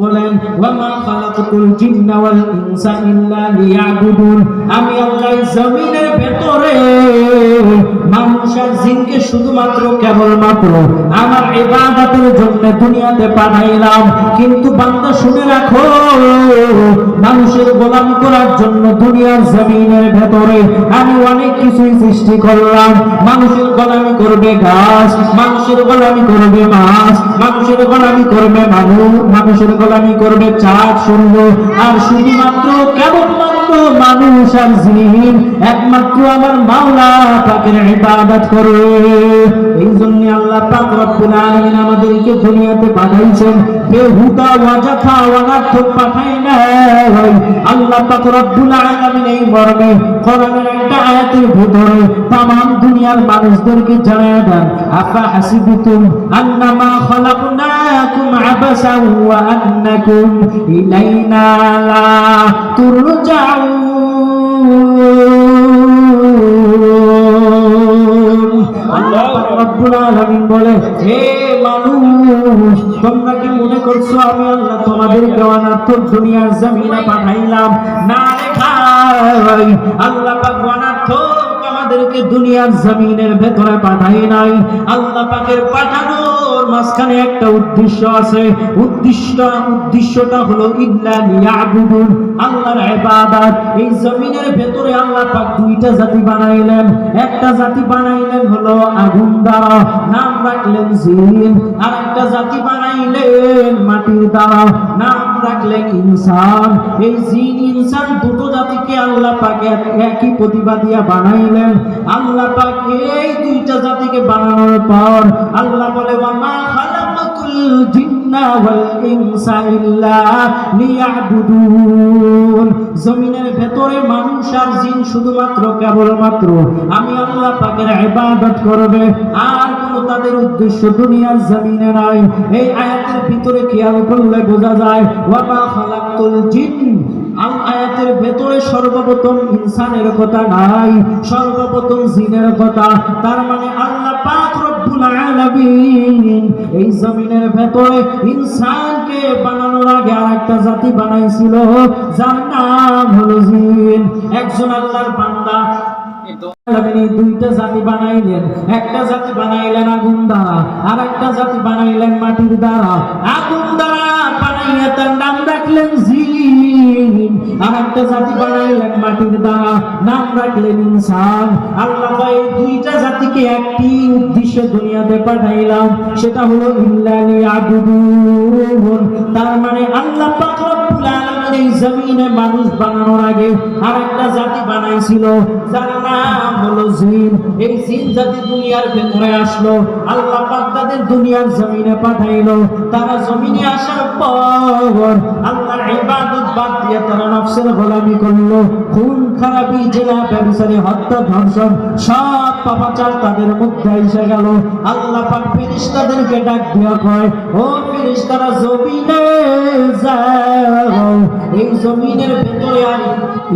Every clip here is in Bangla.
বলেন, ওয়ামা খালাকতুল জিন্না ওয়াল ইনসা ইল্লা লিয়াবুদুন। আমি আল্লাহ জমিনের ভেতরে মানুষ আর জিনকে শুধুমাত্র কেবলমাত্র আমার ইবাদতের জন্য দুনিয়াতে পাঠাইলাম। কিন্তু বান্দা শুনে রাখো, মানুষের গোলাম করার জন্য দুনিয়ার জমিনের ভেতরে আমি অনেক কিছুই সৃষ্টি করলাম। মানুষের গোলামি করবে গাছ, মানুষের গোলামি করবে মাছ, মানুষের গোলামি করবে মানুষ, মানুষের গোলামি করবে, চাঁদ সূর্য আর শুধুমাত্র কেবলমাত্র মানুষ আর একমাত্র আমার মাওলা ইবাদত করবে এই জন্য আল্লাহ পাক রব্বুল আলামিন আমাদেরকে দুনিয়াতে পাঠাইছেন পাঠাই আল্লাহ পাক রব্বুল আলামিন এই মর্মে কোরআনের একটা আয়াতের ভিতরে দুনিয়ার মানুষদেরকে জানায় দেন আন্নামা খালাকনাকুম আবাসান ওয়া ইলাইনা লা তুরজাউন। আল্লাহ পাক রব্বুল আলামিন বলে হে মানুষ তোমরা কি মনে করছ আমি আল্লাহ তোমাদেরকে অনার্থক দুনিয়ার জমিনে পাঠাইলাম? না রে ভাই আল্লাহ পাক অনার্থক আমাদেরকে দুনিয়ার জমিনের ভেতরে পাঠাই নাই। আল্লাহ পাকের পাঠানোর মাঝখানে একটা উদ্দেশ্য আছে। উদ্দেশ্য উদ্দেশ্যটা হলো ইল্লা লিয়াবুদুন। আল্লাহর ইবাদত। এই জমিনের ভেতরে আল্লাহ পাক দুইটা জাতি বানাইলেন। একটা জাতি বানাইলেন হলো আগুন দ্বারা, নাম রাখলেন জিন। আর একটা জাতি বানাইলেন মাটির দ্বারা, নাম রাখলেন ইনসান। এই জিন, ইনসান দুটো জাতিকে আল্লাহ পাক এক- একই প্রতিবাদিয়া বানাইলেন। আল্লাহ পাক এই দুইটা জাতিকে বানানোর পর আল্লাহ বলে ওয়ামা খালাকাতুল জিন্না জমিনের ভেতরে মানুষ আর জিন শুধুমাত্র কেবলমাত্র আমি আল্লাহ পাকের ইবাদত করবে। আর কোনো তাদের উদ্দেশ্য দুনিয়ার জমিনে নাই। এই আয়াতের ভিতরে খেয়াল করলে বোঝা যায়, ওয়ামা জিন। আয়াতের ভেতরে সর্বপ্রথম ইনসানের কথা নাই, সর্বপ্রথম জিনের কথা। তার মানে আল্লাহ পাক রব্বুল আলামিন এই জমিনের ভেতরে ইনসানকে বানানোর আগে আরেকটা জাতি বানাইছিল, যার নাম হলো জিন। একজন আল্লাহর বান্দা। দুইটা জাতি বানাইলেন। একটা জাতি বানাইলেন আগুন দ্বারা আর একটা জাতি বানাইলেন মাটির দ্বারা। আগুন দ্বারা বানাইয়া তার নাম রাখলেন জিন। আল্লাহ সেটা হলো আবুদুন তার মানে আল্লাহ জমিনে মানুষ বানানোর আগে আর একটা জাতি বানাইছিল, যার নাম হলো জিন। এই জিন জাতি দুনিয়ার ভেতরে আসলো, আল্লাহ তাদের দুনিয়ার জমিনে পাঠাইলো। তারা জমিনে আসার পর ইবাদত বাদ দিয়ে তারা নফসের গোলামি করল। খুন খারাপি জেলা ব্যবসায়ী, হত্যা, ধর্ষণ, সব পাপাচার তাদের মধ্যে এসে গেল। আল্লাহ পাক ফেরেশতাদেরকে ডাক দিয়া কয়, ও ফেরেশতারা, জমিনে যাও। এই জমিনের ভেতরে আর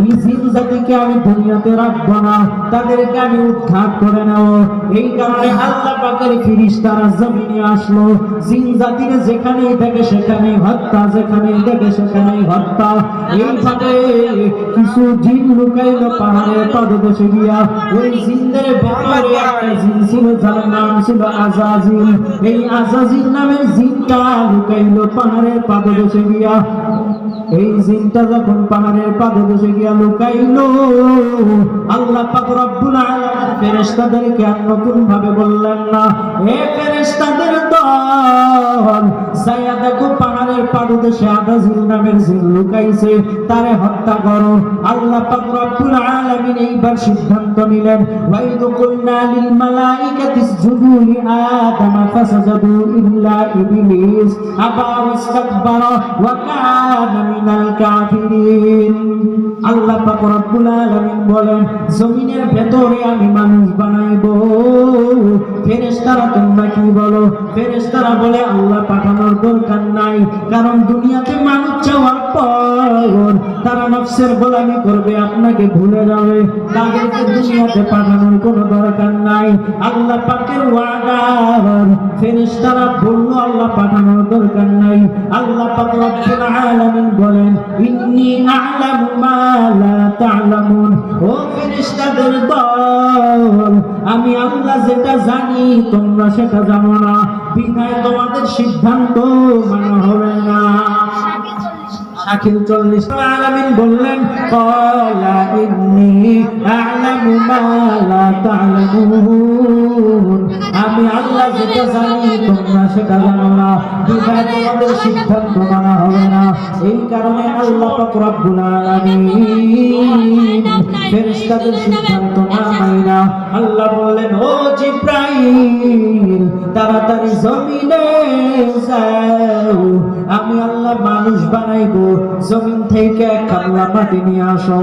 এই জিন জাতিকে আমি দুনিয়াতে রাখব না, তাদেরকে আমি উৎখাত করে নেব। এই কারণে আল্লাহ পাকের ফিরিস্তারা জমিনে আসলো, জিন জাতির যেখানেই থাকে সেখানেই হত্যা, যেখানেই থাকে সেখানেই হত্যা। এইভাবে কিছু জিন লুকাইলো পাহাড়ের পাদদেশে গিয়া। ওই জিনদের ভেতরে একটা জিন ছিল, যার নাম ছিল আজাজিল এই আজাজিল নামের জিনটা লুকাইলো পাহাড়ের পাদদেশে গিয়া। এই জিনটা যখন পাহাড়ের পাদদেশে গিয়া লুকাইলো, আল্লাহ পাক রব্বুল আলামিন ফেরেশতাদেরকে আর নতুন ভাবে বললেন না, হে ফেরেশতাদের দল, যাইয়া দেখো পাহাড়ের পাদদেশে আদাজিল নামের লুকাইছে, তারে হত্যা করো। আল্লাহ পাক রব্বুল আলামিন এইবার সিদ্ধান্ত নিলেন ওয়াইদ কুলনা লিল মালাইকাতি ইসজুদু লি আদম, ফাসাজাদু ইল্লা ইবলিস, আবা ওয়াস্তাকবারা ওয়া কানা মিনাল কাফিরিন। আল্লাহ পাক রব্বুল আলামিন বলেন, জমিনের ভেতরে আমি মানুষ বানাইবো। ফেরেশতারা তোমরা কি বলো? ফেরেশতারা বলে, আল্লাহ পাঠানোর দরকার নাই, কারণ দুনিয়াতে মানুষ চাওয়ার পর তারা নফসের গোলামি করবে আপনাকে ভুলে যাবে। তাদেরকে দুনিয়াতে পাঠানোর কোনো দরকার নাই। আল্লাহ পাকের ওয়াদার ফেরেশতারা বলল আল্লাহ পাঠানোর দরকার নাই। আল্লাহ পাক রব্বুল আলামিন বলেন ইন্নী আ'লামু মা লা তা'লামুন। ও ফেরেশতাদের দল আমি আল্লাহ যেটা জানি তোমরা সেটা জানো না। বিধায় তোমাদের সিদ্ধান্ত মানা হবে না। শাকিল চল্লিশ আলামিন বললেন, কলা ইন্নি আ'লামু মালা তা'লামুন। আমি আল্লাহ যেটা জানি, তোমরা সেটা জানো না। বিবাহ তোমাদের সিদ্ধান্ত মানা হবে না। এই কারণে আল্লাহ পাক রব্বুল আলামিন ফেরেশতাদের সিদ্ধান্ত না না। আল্লাহ বললেন, ও জিব্রাইল, তাড়াতাড়ি জমিনে যাও। আমি আল্লাহ মানুষ বানাইবো। জমিন থেকে কামলা মাটি নিয়ে আসো।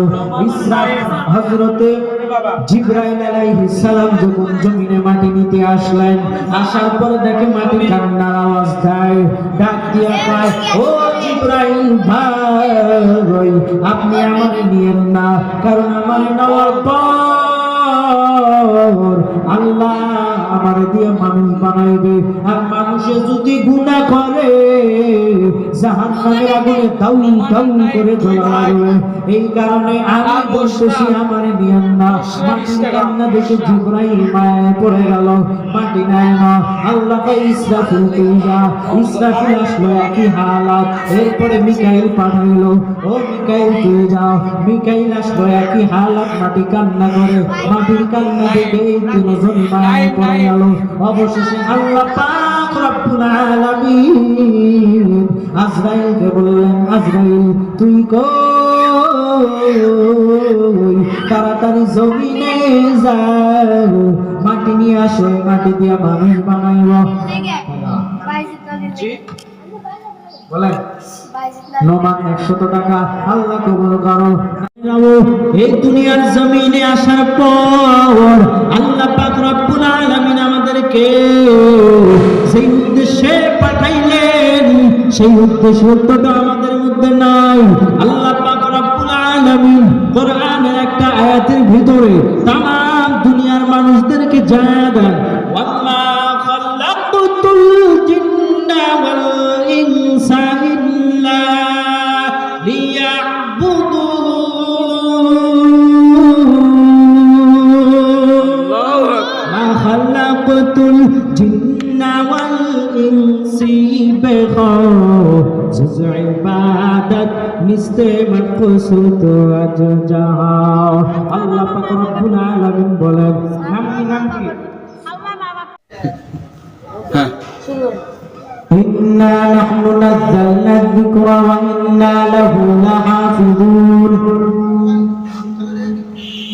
ইসরাফ হযরতে জিব্রাইল আলাইহিস সালাম যখন জমিনে মাটি নিতে আসলেন, আসার পর দেখে মাটি কান্নার আওয়াজ দেয়। দিয়া পায়। ও ইব্রাহিম ভাই আপনি আমার নিয়েন না কারণ আমার নেওয়ার আল্লাহ আমার দিয়ে মানুষ বানাইবে আর মানুষে যদি গুনাহ করে জাহান্নামের আগুনে দাউ দাউ করে জ্বলা লাগবে এই কারণে আমি বলতেছি আমার নিয়ম না। মাটির কান্না দেখে জিব্রাইল মায়ায় পড়ে গেল। মাটি নাই না। আল্লাহ ইসরাফিল তুই যা। ইসরাফিল আসলো একই হালাত। এরপরে মিকাইল পাঠাইলো ও মিকাইল তুই যাও। মিকাইল আসলো একই হালাত। মাটি কান্না করে। মাটির কান্না দেখে এই তিনজনই মায়ায় পড়ে গেল অবশেষে আল্লাহ পাক রব্বুল আলামিন আজরাইলকে বললেন আজরাইল তুই কই? তাড়াতাড়ি জমিনে যাও মাটি নিয়ে আসো মাটি দিয়ে মানুষ বানাইব বলেন নোমান একশত টাকা আল্লাহ কবুল করো। এই দুনিয়ার জমিনে আসার পর আল্লাহ পাক রব্বুল আমাদেরকে সেই উদ্দেশ্যে পাঠাইলেন, সেই উদ্দেশ্যটা আমাদের মধ্যে নাই। আল্লাহ পাক রব্বুল আলামিন কোরআনের একটা আয়াতের ভিতরে তাম দুনিয়ার মানুষদেরকে জানা بخوف عبادت مثل مقصود وجزاها আল্লাহ পাক রব্বুল আলামিন বলেন নাম কি নাম কি হ্যাঁ إنا نحن نزلنا الذكر وإنا له لحافظون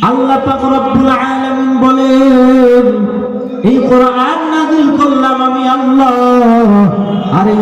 আল্লাহ পাক রব্বুল আলামিন বলেন এই কোরআন নাযিল করলাম আমি আল্লাহ আর এই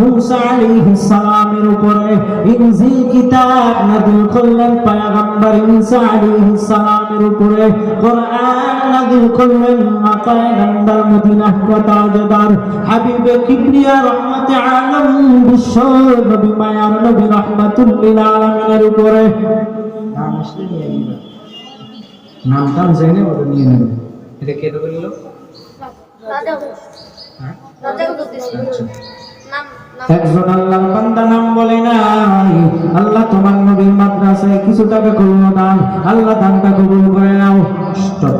মুসা আলাইহিস সালামের উপরে ইনজিল কিতাব নাযিল করলেন পয়গম্বর ঈসা আলাইহিস সালামের উপরে। কোরআন নাযিল করলেন গন্দার মদিনাহ কতাজদার হাবিবে কিবরিয়া রহমতে আলম বিশ্ব নবী মায়ার নবী রহমাতুল লিল আলামিনের উপরে। নাম আসলে নিয়ে নিবে নামটা জেনে ওটা নিয়ে নেবে এটা কে দেবে নিল? একজন আল্লাহর বান্দা নাম বলে নাই। আল্লাহ তোমার নবীর মাদ্রাসায় কিছু টাকা করল দান আল্লাহ দানটা কবুল করে নাও। স্টপ